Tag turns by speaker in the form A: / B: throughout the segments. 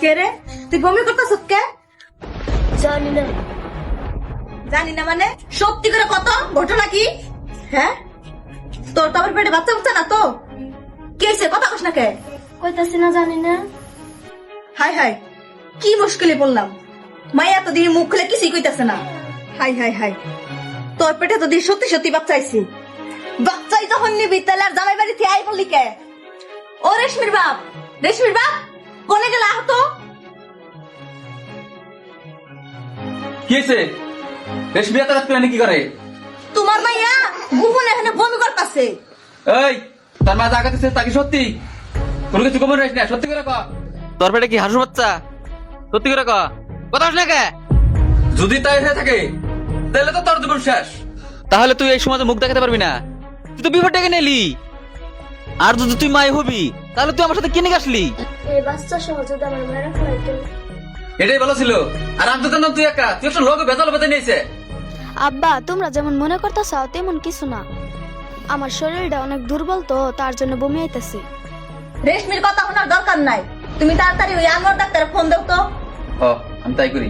A: কে রে? তুই বমি করতেছ কে?
B: জানি না।
A: জানি না মানে? সত্যি করে কত? ঘটনা কি? হ্যাঁ? তোর তো আবার পেটে বাচ্চা উঠছে না তো? কি হয়েছে কথা কস না কে?
B: কইতাছি না জানি না।
A: হাই হাই। কি মুশকিলে বললাম? মাইয়া তো দিয়ে মুখ খুলে কিছুই কইতাছে না। হাই হাই হাই। তোর পেটে তো সত্যি সত্যি বাচ্চা আইছি। বাচ্চাই যখন নিবি তাহলে আর জামাই বাড়ি থেকে আই বললি কে? ও রেশমির বাপ! রেশমির বাপ! কোনে গেলে আহত?
C: কি হয়েছে? রেশমি এত রাত কি করে
A: তোমার মাইয়া গুমন এখানে বমি করতেছে।
C: এই তার মা তা কি সত্যি? কোনো কিছু রাখিস না সত্যি করে ক। তোর পেটে কি হাসু বাচ্চা? সত্যি করে ক। কথা না কে? যদি তাই হয়ে থাকে তাহলে তো তোর জীবন শেষ। তাহলে তুই এই সমাজে মুখ দেখাতে পারবি না। তুই তো বিপদ ডেকে নেলি। আর যদি তুই মাই হবি তাহলে তুই আমার সাথে কিনে আসলি?
B: এই বাচ্চা সহজে আমার মেরে ফেলাইতো
C: এটাই ভালো ছিল। আর আমি তো জানতাম তুই একা? তুই একটা লোক বেতাল বেঁধে নিয়েছে।
D: আব্বা তোমরা যেমন মনে করতেছ তেমন কিছু না। আমার শরীরটা অনেক দুর্বল তো তার জন্য বমি আইতেছে।
A: রেশমির কথা শোনার দরকার নাই। তুমি তাড়াতাড়ি ওই আনোয়ার ডাক্তারের ফোন দাও তো।
C: ও আমি তাই করি।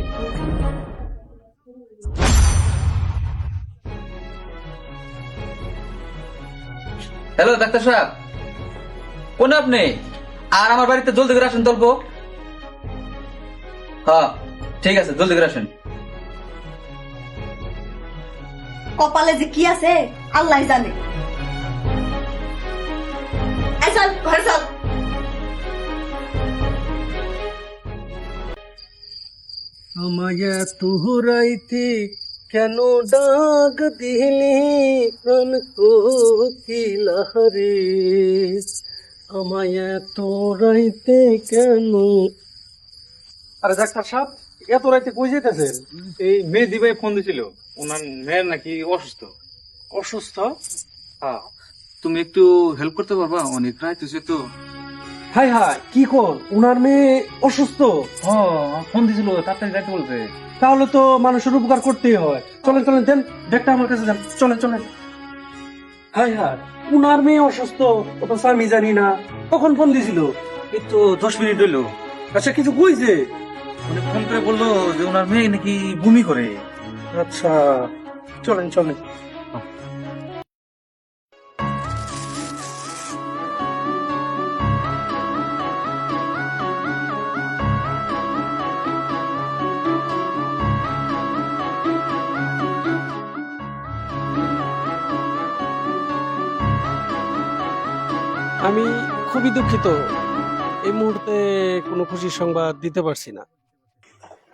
C: হ্যালো ডাক্তার সাহেব। কোন আপনি আর আমার বাড়িতে জলদি করে আসেন তল্প হ্যাঁ ঠিক আছে জলদি করে আসেন।
A: কপালে যে কি আছে আল্লাহ জানে। চল ঘরে চল।
E: আমায় তুহরাইতে কেন ডাক দিলি? প্রাণ কোকিলারে আমায় তোরাইতে কেন? আরে ডাক্তার সাহেব এত রাইতে কই যেতেছেন
F: এই ফোন দিছিল। ওনার মেয়ের নাকি অসুস্থ।
E: অসুস্থ?
F: হ্যাঁ। তুমি একটু হেল্প করতে পারবা? অনেক রাত হয়েছে তো।
E: হাই হাই কি কর উনার মেয়ে অসুস্থ?
F: হ্যাঁ ফোন দিছিল তাড়াতাড়ি যাইতে বলছে।
E: তাহলে তো মানুষের উপকার করতেই হয়। চলেন চলেন দেন ব্যাগটা আমার কাছে দেন। চলেন চলেন। হাই হাই। উনার মেয়ে অসুস্থ অথচ আমি জানি না। কখন ফোন দিছিল?
F: এই তো দশ মিনিট হইল।
E: আচ্ছা কিছু কইছে?
F: মানে ফোন করে বলল যে ওনার মেয়ে নাকি বমি করে।
E: আচ্ছা চলেন চলেন। আমি খুবই দুঃখিত। এই মুহূর্তে কোনো খুশির সংবাদ দিতে পারছি না।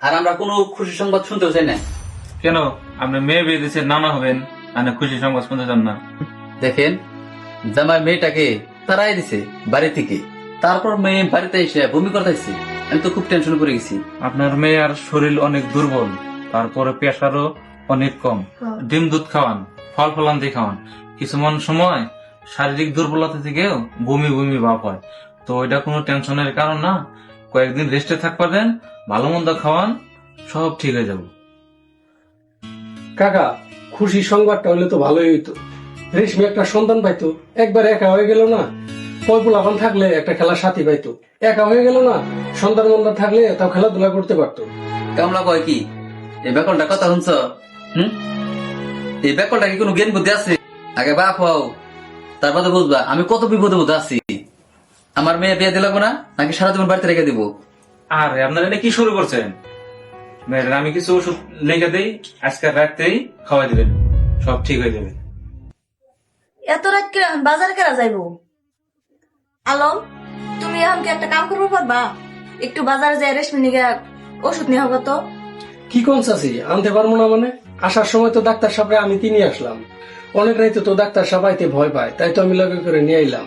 C: আর আমরা কোনো খুশি সংবাদ শুনতেও চাই না।
F: কেন? আপনি মেয়ে বিয়ে দিচ্ছে নানা হবেন আর খুশি সংবাদ শুনতে চান না।
C: দেখেন জামাই মেয়েটাকে তারাই দিছে বাড়ি থেকে। তারপর মেয়ে বাড়িতে এসে বমি করতেছে। আমি তো খুব টেনশন করে গেছি।
F: আপনার মেয়ের শরীর অনেক দুর্বল তারপরে প্রেশারও অনেক কম। ডিম দুধ খাওয়ান ফল ফলান্তি খাওয়ান কিছুমান সময় শারীরিক দুর্বলতা থেকেও বমি বমি ভাব হয়। তো এটা কোনো টেনশনের কারণ না। কয়েকদিন রেস্টে থাকবা দেন ভালো মন্দ খাওয়ান সব ঠিক হয়ে যাবে।
E: কাকা খুশি সংবাদটা হলে তো ভালোই হইতো। রেশমি একটা সন্তান পাইতো একবার একা হয়ে গেল না। কয় থাকলে একটা খেলার সাথী পাইতো। একা হয়ে গেল না সন্তান মন্দান থাকলে তাও খেলাধুলা করতে পারতো।
C: কামলা কয় কি? এই বেকলটা কথা শুনছ? হুম? এই বেকলটা কি কোনো জ্ঞান বুদ্ধি আছে? আগে বাপ হও তারপরে বুঝবা আমি কত বিপদে মধ্যে আছি। আমার মেয়ে বিয়ে দিলাম না নাকি সারা জীবন বাড়িতে রেখে দিব?
F: আর আপনারা এটা কি শুরু করছেন? আমি কিছু ওষুধ লেগে দেই আজকে রাত্রেই খাওয়াই দিবেন। সব ঠিক হয়ে যাবে।
A: এত রাত কে বাজারে কেরা যাইবো? আলম তুমি এখন কি একটা কাম করব পারবা? একটু বাজারে যাই রেশমি নিগে ওষুধ নিয়ে হবে তো।
E: কি কোন চাষি আনতে পারব না মানে? আসার সময় তো ডাক্তার সাহেবরে আমি তিনি আসলাম। অনেক রাইতে তো ডাক্তার সাহেব আইতে ভয় পায় তাই তো আমি লগে করে নিয়ে আইলাম।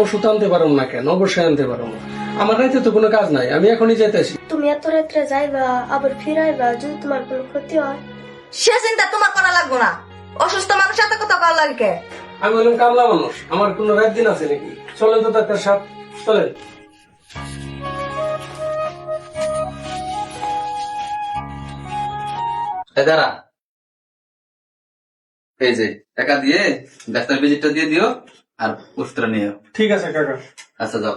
E: ওষুধ আনতে পারব না কেন? অবশ্যই আনতে পারব আমার রাইতে তো কোনো কাজ নাই আমি এখনই যাইতেছি।
B: তুমি এত রাত্রে যাইবা আবার ফিরাইবা যদি তোমার কোনো ক্ষতি হয়।
A: সে চিন্তা তোমার করা লাগবো না। অসুস্থ মানুষ এত কথা করা লাগে কে?
E: আমি বললাম কামলা মানুষ আমার কোনো রাত দিন আছে নাকি? চলেন তো ডাক্তার সাহেব চলেন।
C: দাঁড়া এই যে টাকা দিয়ে ডাক্তার ভিজিটটা দিয়ে দিও আর ওষুধটা নিও
E: ঠিক আছে কাকা।
C: আচ্ছা যাও।